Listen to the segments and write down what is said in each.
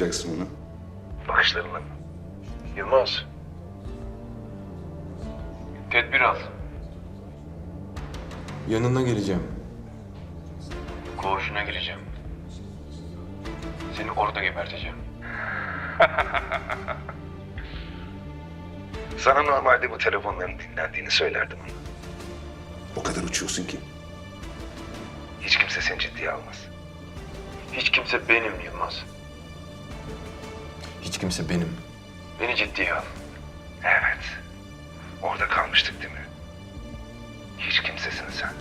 Bunu? Bakışlarınla mı? Yılmaz. Tedbir al. Yanına geleceğim. Koğuşuna gireceğim. Seni orada geberteceğim. Sana normalde bu telefonların dinlendiğini söylerdim ama. O kadar uçuyorsun ki. Hiç kimse seni ciddiye almaz. Hiç kimse benim Yılmaz. Kimse benim. Beni ciddiye al. Evet. Orada kalmıştık değil mi? Hiç kimsesin sen.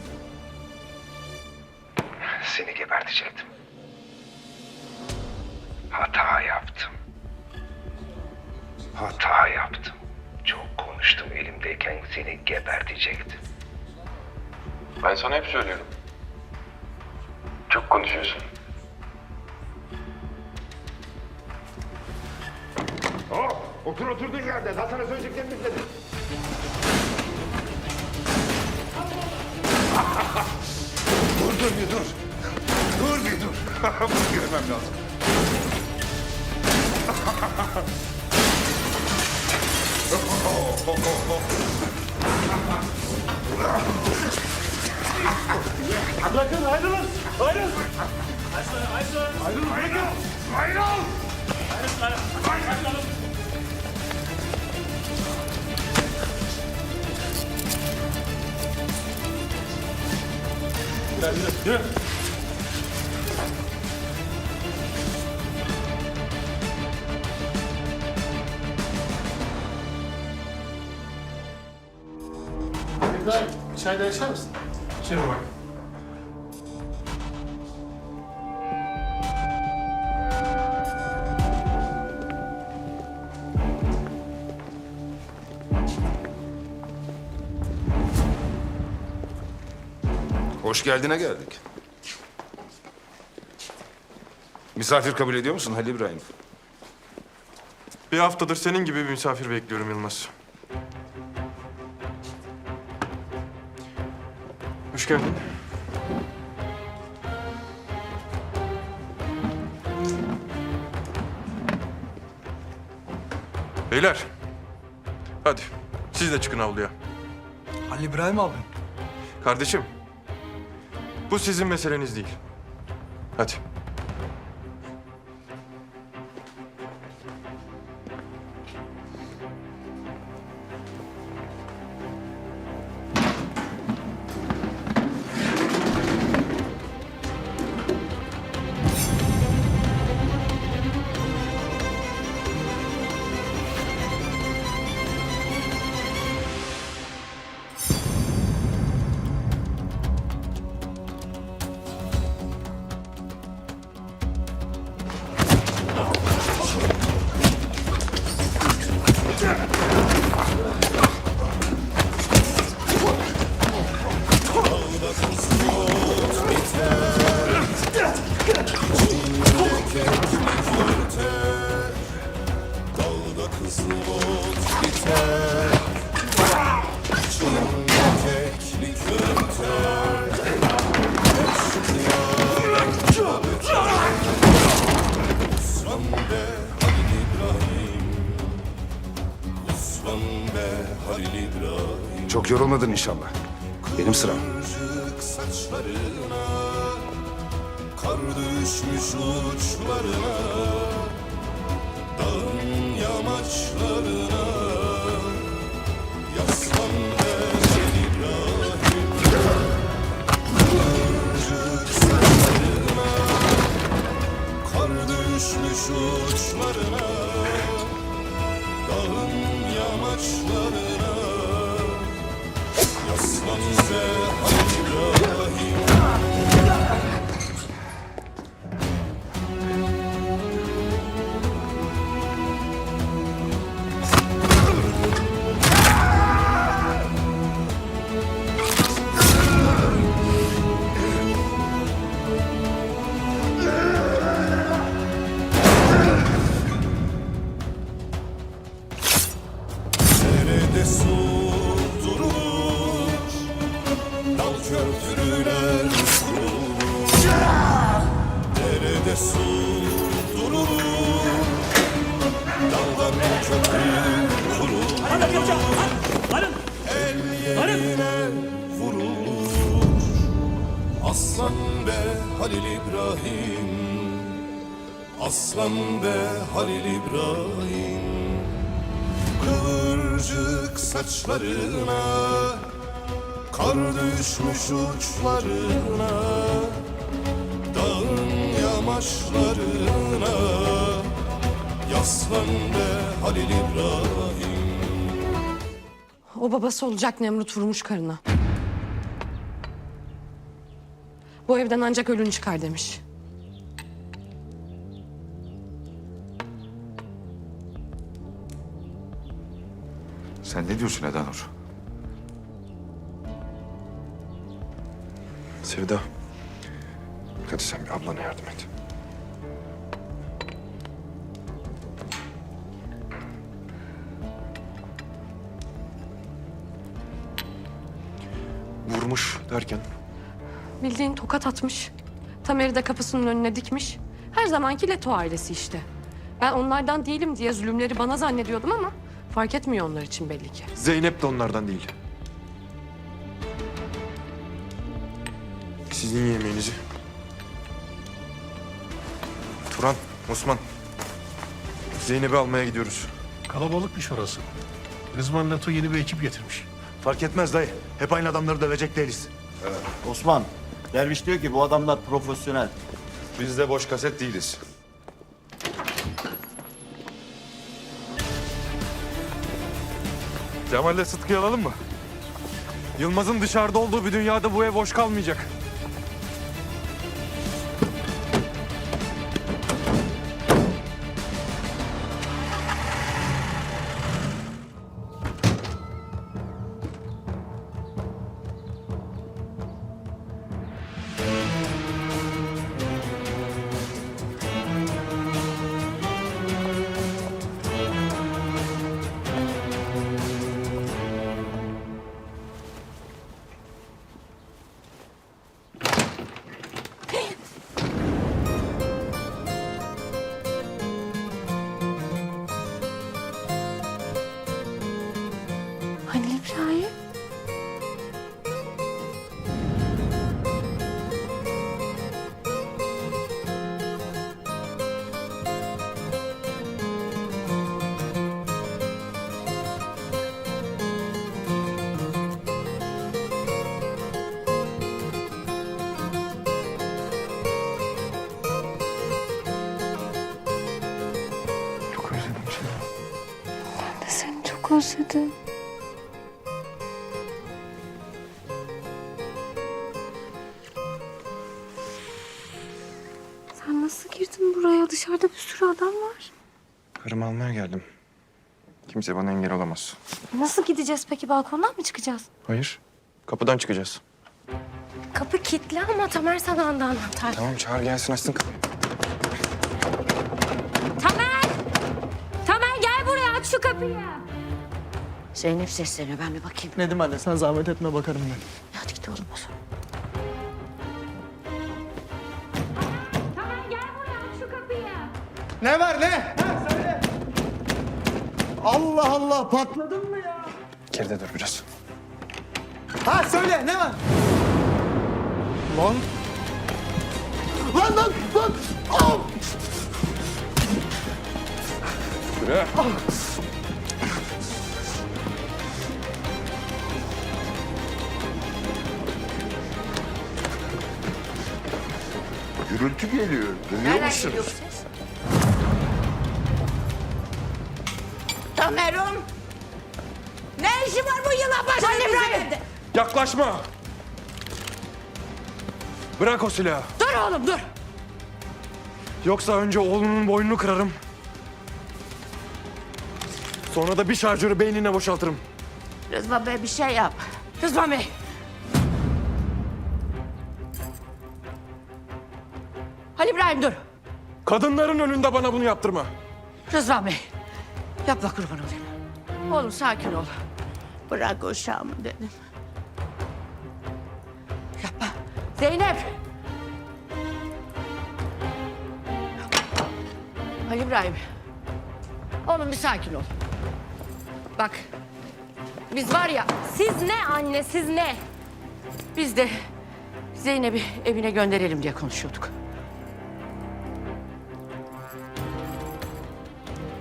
Seni gebertecektim. Hata yaptım. Hata yaptım. Çok konuştum elimdeyken seni gebertecektim. Ben sana hep söylüyorum. Çok konuşuyorsun. Otur oturduğun yerde. Daha sana söyleyeceklerimi bitmedi. Dur dur bir dur. Dur bir dur. Bunu görmem lazım. Bırakın ayrılın. Ayrılın. Ayrılın bırakın. Ayrıl. Yürü, yürü. İbrahim, çayda içer misin? İçeri bak. Hoş geldine geldik. Misafir kabul ediyor musun Halil İbrahim? Bir haftadır senin gibi bir misafir bekliyorum Yılmaz. Hoş geldin. Beyler. Hadi. Siz de çıkın avluya. Ali İbrahim abi. Kardeşim. Bu sizin meseleniz değil. Hadi. İnşallah. Benim sıram. Kar düşmüş uçlarına Dağın yamaçlarına Yaslan ben İbrahim Kıvırcık saçlarına Kar düşmüş uçlarına Dağın yamaçlarına Yaslan be Halil İbrahim kurulur El yerine vurulur Aslan be Halil İbrahim. Aslan be Halil İbrahim. Kıvırcık saçlarına Kar düşmüş uçlarına Dağın yamaçlarına. Yaslan be Halil İbrahim O babası olacak Nemrut vurmuş karına. Bu evden ancak ölün çıkar demiş. Sen ne diyorsun Edanur? Sevda. Hadi sen bir ablana yardım et. Derken Bildiğin tokat atmış. Tamer'i de kapısının önüne dikmiş. Her zamanki Leto ailesi işte. Ben onlardan değilim diye zulümleri bana zannediyordum ama fark etmiyor onlar için belli ki. Zeynep de onlardan değil. Sizin yemeğinizi. Turan, Osman. Zeynep'i almaya gidiyoruz. Kalabalıkmış orası. Rızvan Lato yeni bir ekip getirmiş. Fark etmez dayı. Hep aynı adamları dövecek değiliz. Osman, Derviş diyor ki bu adamlar profesyonel. Biz de boş kaset değiliz. Cemal'le Sıtkı'yı alalım mı? Yılmaz'ın dışarıda olduğu bir dünyada bu ev boş kalmayacak. Çok özledim. Sen nasıl girdin buraya? Dışarıda bir sürü adam var. Karımı almaya geldim. Kimse bana engel olamaz. Nasıl gideceğiz peki? Balkondan mı çıkacağız? Hayır. Kapıdan çıkacağız. Kapı kilitli ama Tamer sana anda anahtar. Tamam çağır gelsin açsın kapıyı. Tamer! Tamer gel buraya aç şu kapıyı. Zeynep sesleniyor. Ben bir bakayım. Nedim anne sen zahmet etme bakarım ben. Hadi git oğlum o zaman. Gel buraya şu kapıyı. Ne var ne? Ha, söyle. Allah Allah patladın mı ya? Geride dur biraz. Ha söyle ne var? Lan. Lan lan lan. Al. Gürültü geliyor. Duyuyor musun? Tamer'im. Ne işi var bu yılan başında bizim evde? Yaklaşma! Bırak o silahı. Dur oğlum dur. Yoksa önce oğlunun boynunu kırarım. Sonra da bir şarjörü beynine boşaltırım. Rızvan Bey bir şey yap. Rızvan Bey. İbrahim dur. Kadınların önünde bana bunu yaptırma. Rızvan Bey. Yapma kurban olayım. Oğlum sakin ol. Bırak uşağımı dedim. Zeynep. Ali İbrahim. Oğlum bir sakin ol. Bak. Biz var ya Siz ne anne siz ne? biz de Zeynep'i evine gönderelim diye konuşuyorduk.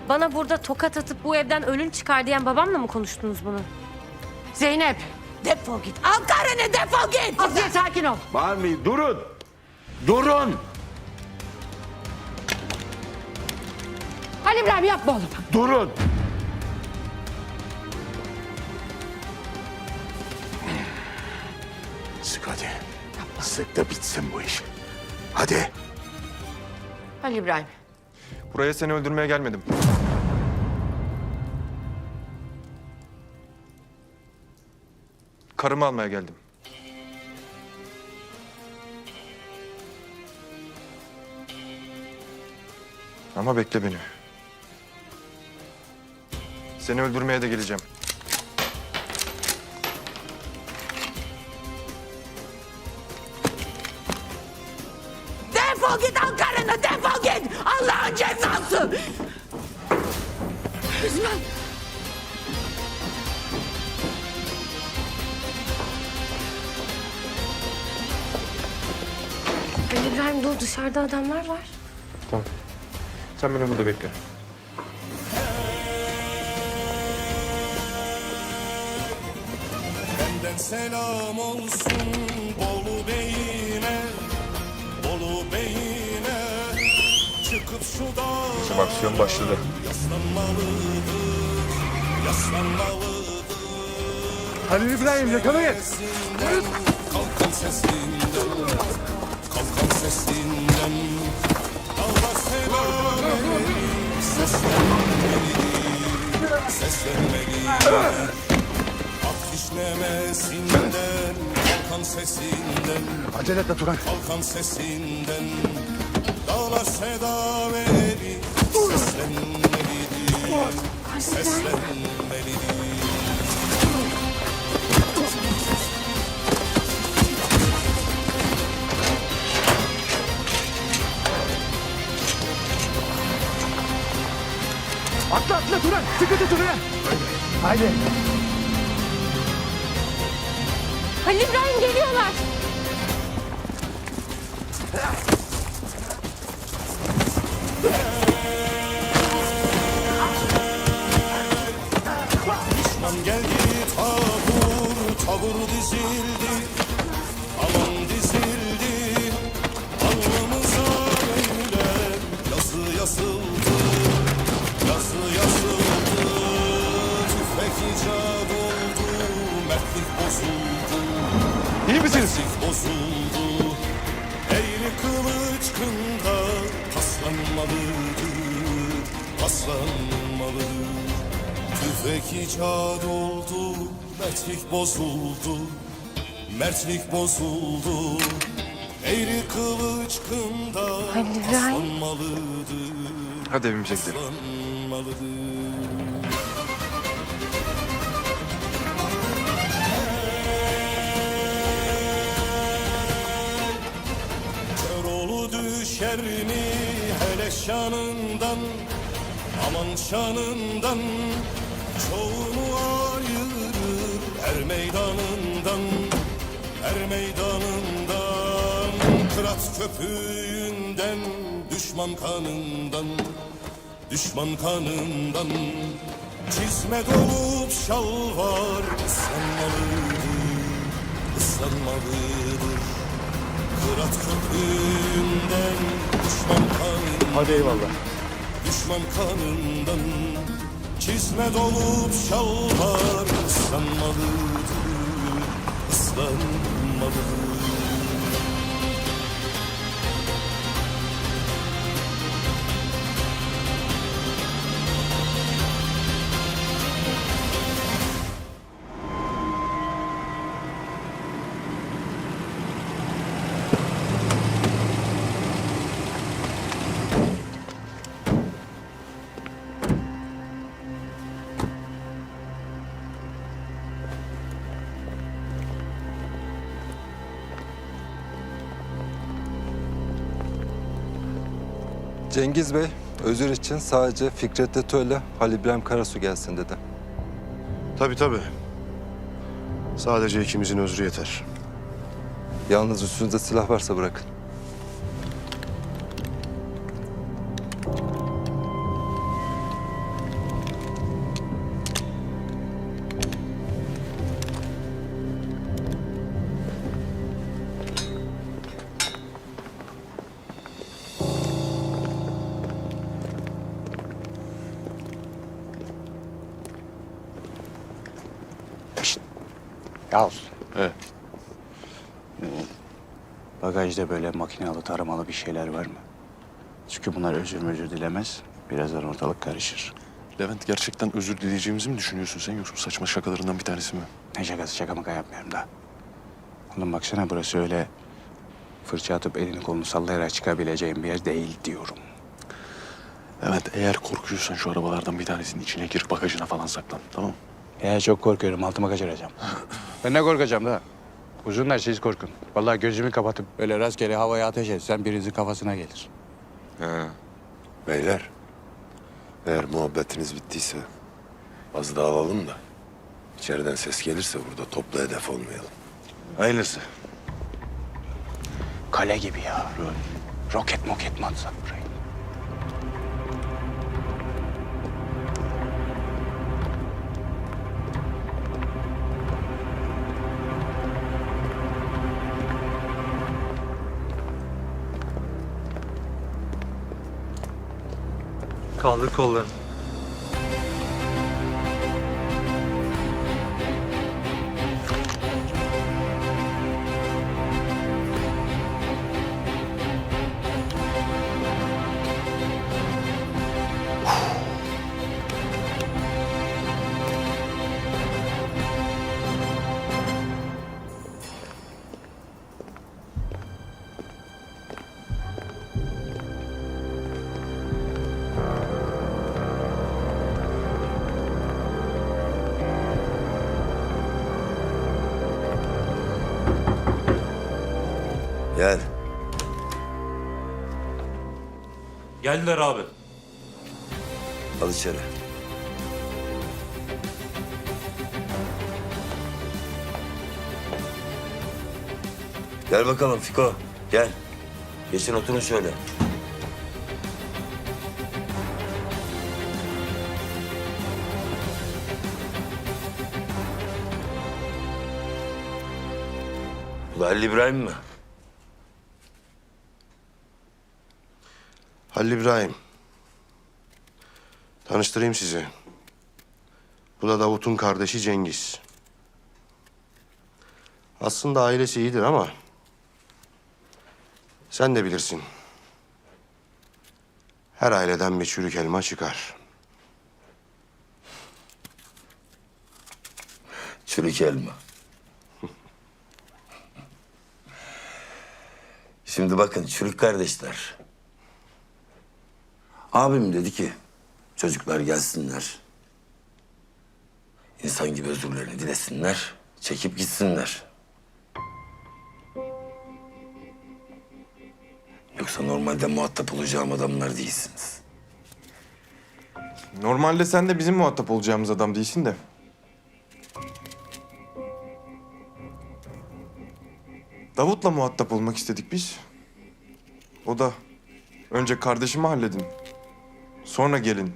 Bana burada tokat atıp bu evden ölün çıkar diyen babamla mı konuştunuz bunu? Zeynep. Defol git. Al karını defol git. Asiye sakin ol. Bağırmayın. Durun. Durun. Ali İbrahim yapma oğlum. Durun. Sık hadi. Sık da bitsin bu iş. Hadi. Ali İbrahim. Buraya seni öldürmeye gelmedim. Karımı almaya geldim. Ama bekle beni. Seni öldürmeye de geleceğim. Ali İbrahim dur dışarıda adamlar var. Tamam. Sen beni burada bekle. Benden selam olsun Bolu Bey'ine Bolu Bey'ine Çıkıp şu dağa Şimdi aksiyon başladı. Yaslanmalıdır Yaslanmalıdır Halil İbrahim yakalayın. Kalkan sesinden Kalkan sesinden Dağlar selam verir Seslenmelidir Seslenmelidir At kişnemesinden Kalkan sesinden Acele etme Turan. Kalkan sesinden Dağlar seda verir Seslenmelidir Seslenmelidir Sıkı tut Turan. Haydi. Ali İbrahim geliyorlar. Düşman geldi tabur tabur dizildi icat oldu Mertlik bozuldu İyi misiniz? Mertlik bozuldu Eğri kılıç kında Paslanmalıdır Paslanmalıdır Tüfek icat oldu, mertlik bozuldu, mertlik bozuldu. Eğri kılıç kında Halil İbrahim. aslanmalıdır, Hadi evimize gidelim. aslanmalıdır. Düşer hele şanından Aman şanından Çoğunu ayırır her meydanından Her meydanından Kırat köpüğünden Düşman kanından Düşman kanından Çizme dolup şalvar ıslanmalıdır ıslanmalıdır Kırat köpründen düşman kanından Hadi eyvallah. Düşman kanından Çizme dolup şalvar ıslanmalıdır ıslanmalıdır Cengiz Bey özür için sadece Fikret Leto ile Halil İbrahim Karasu gelsin dedi. Tabii tabii. Sadece ikimizin özrü yeter. Yalnız üstünüzde silah varsa bırakın. Yavuz. Evet. Bagajda böyle makinalı taramalı bir şeyler var mı? Çünkü bunlar özür özür dilemez. Birazdan ortalık karışır. Levent gerçekten özür dileyeceğimizi mi düşünüyorsun sen yoksa saçma şakalarından bir tanesi mi? Ne şakası şaka maka yapmıyorum da. Oğlum baksana burası öyle fırça atıp elini kolunu sallayarak çıkabileceğin bir yer değil diyorum. Levent eğer korkuyorsan şu arabalardan bir tanesinin içine gir bagajına falan saklan tamam mı? Ya çok korkuyorum altıma kaçıracağım. ben ne korkacağım da? Uzunlar siz korkun. Vallahi gözümü kapatıp böyle rastgele havaya ateş etsem birinizin kafasına gelir. Beyler, eğer muhabbetiniz bittiyse az daha alalım da içeriden ses gelirse burada toplu hedef olmayalım. Hayırlısı. Kale gibi ya. Roket moket mi atsak burayı? Kaldır kollarını. Geldiler abi. Al içeri. Gel bakalım Fiko. Gel. Geçin oturun şöyle. Bu da Halil İbrahim mi? Halil İbrahim. Tanıştırayım sizi. Bu da Davut'un kardeşi Cengiz. Aslında ailesi iyidir ama... Sen de bilirsin. Her aileden bir çürük elma çıkar. Çürük elma. Şimdi bakın çürük kardeşler. Abim dedi ki çocuklar gelsinler. İnsan gibi özürlerini dilesinler, çekip gitsinler. Yoksa normalde muhatap olacağım adamlar değilsiniz. Normalde sen de bizim muhatap olacağımız adam değilsin de. Davut'la muhatap olmak istedik biz. O da önce kardeşimi halledin. Sonra gelin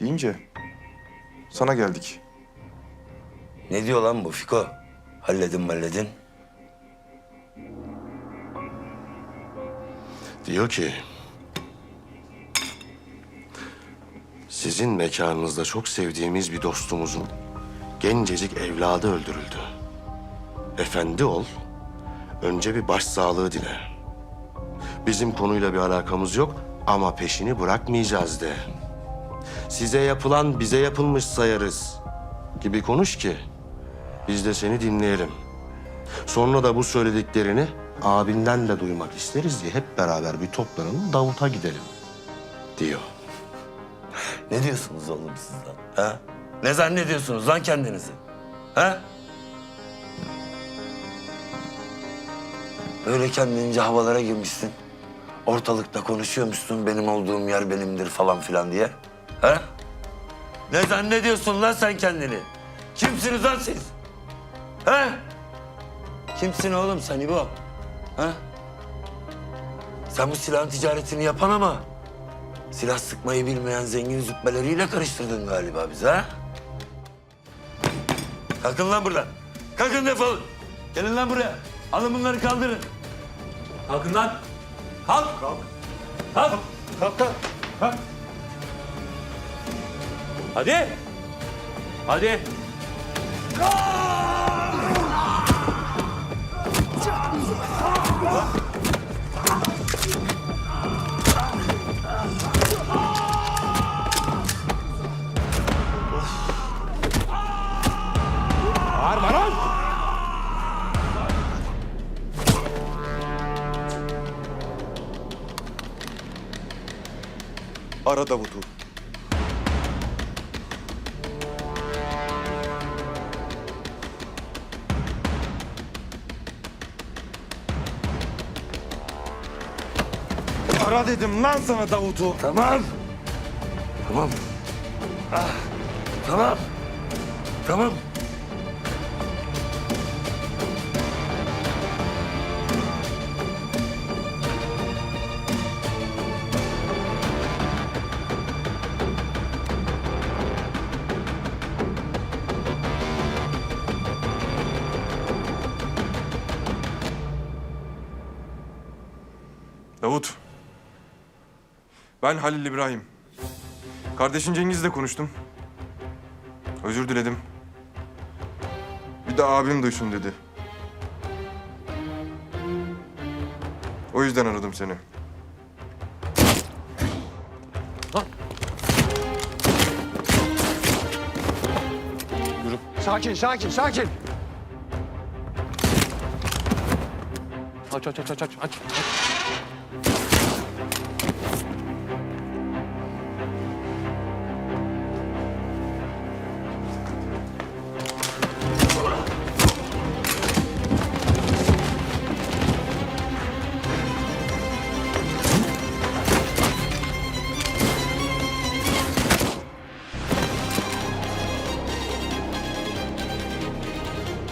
deyince sana geldik. Ne diyor lan bu Fiko? Halledin halledin. Diyor ki... Sizin mekanınızda çok sevdiğimiz bir dostumuzun gencecik evladı öldürüldü. Efendi ol, önce bir başsağlığı dile. Bizim konuyla bir alakamız yok ama peşini bırakmayacağız de. Size yapılan bize yapılmış sayarız gibi konuş ki biz de seni dinleyelim. Sonra da bu söylediklerini abinden de duymak isteriz diye hep beraber bir toplanalım Davut'a gidelim diyor. Ne diyorsunuz oğlum siz? Ha? Ne zannediyorsunuz lan kendinizi? Ha? Öyle kendince havalara girmişsin. Ortalıkta konuşuyormuşsun benim olduğum yer benimdir falan filan diye? He? Ne zannediyorsun lan sen kendini? Kimsiniz lan siz? He? Kimsin oğlum sen İbo? He? Sen bu silahın ticaretini yapan ama silah sıkmayı bilmeyen zengin züppeleriyle karıştırdın galiba bizi ha? Kalkın lan buradan. Kalkın defolun. Gelin lan buraya. Alın bunları kaldırın. Kalkın lan. Kalk. Kalk. Kalk. Kalk kalk. Hadi. Hadi. Bağırma Ara Davut'u. Ara dedim lan sana Davut'u. Tamam. Tamam. Ah, tamam. Tamam. Ben Halil İbrahim. Kardeşin Cengiz'le konuştum. Özür diledim. Bir de abim duysun dedi. O yüzden aradım seni. Sakin, sakin, sakin. Aç, aç, aç, aç, aç, aç.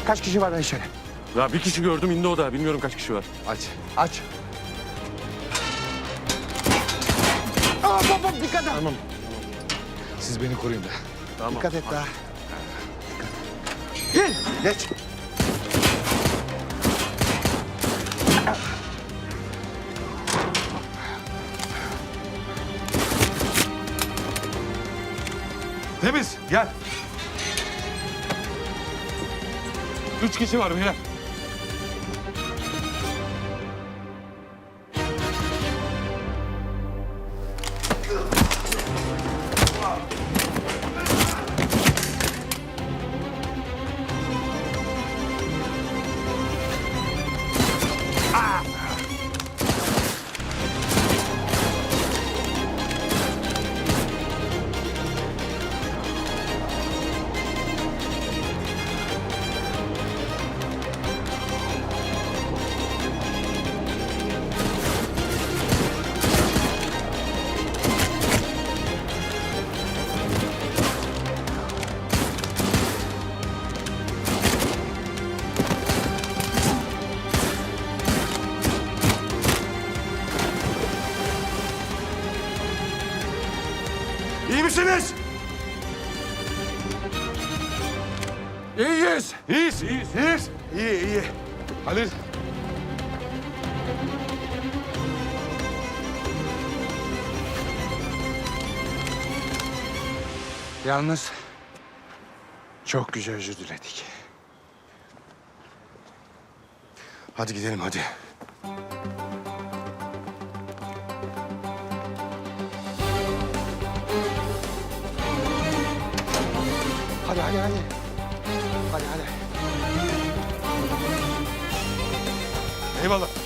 Kaç kişi var lan içeri? Ya bir kişi gördüm indi o da. Bilmiyorum kaç kişi var. Aç, aç. Aa, hop, hop, dikkat et. Tamam. Siz beni koruyun da. Tamam. Dikkat et daha. Dikkat. Gel, geç. Temiz, gel. Üç kişi var beyler. Yalnız çok güzel özür diledik. Hadi gidelim hadi. Hadi hadi hadi. Hadi hadi. Eyvallah.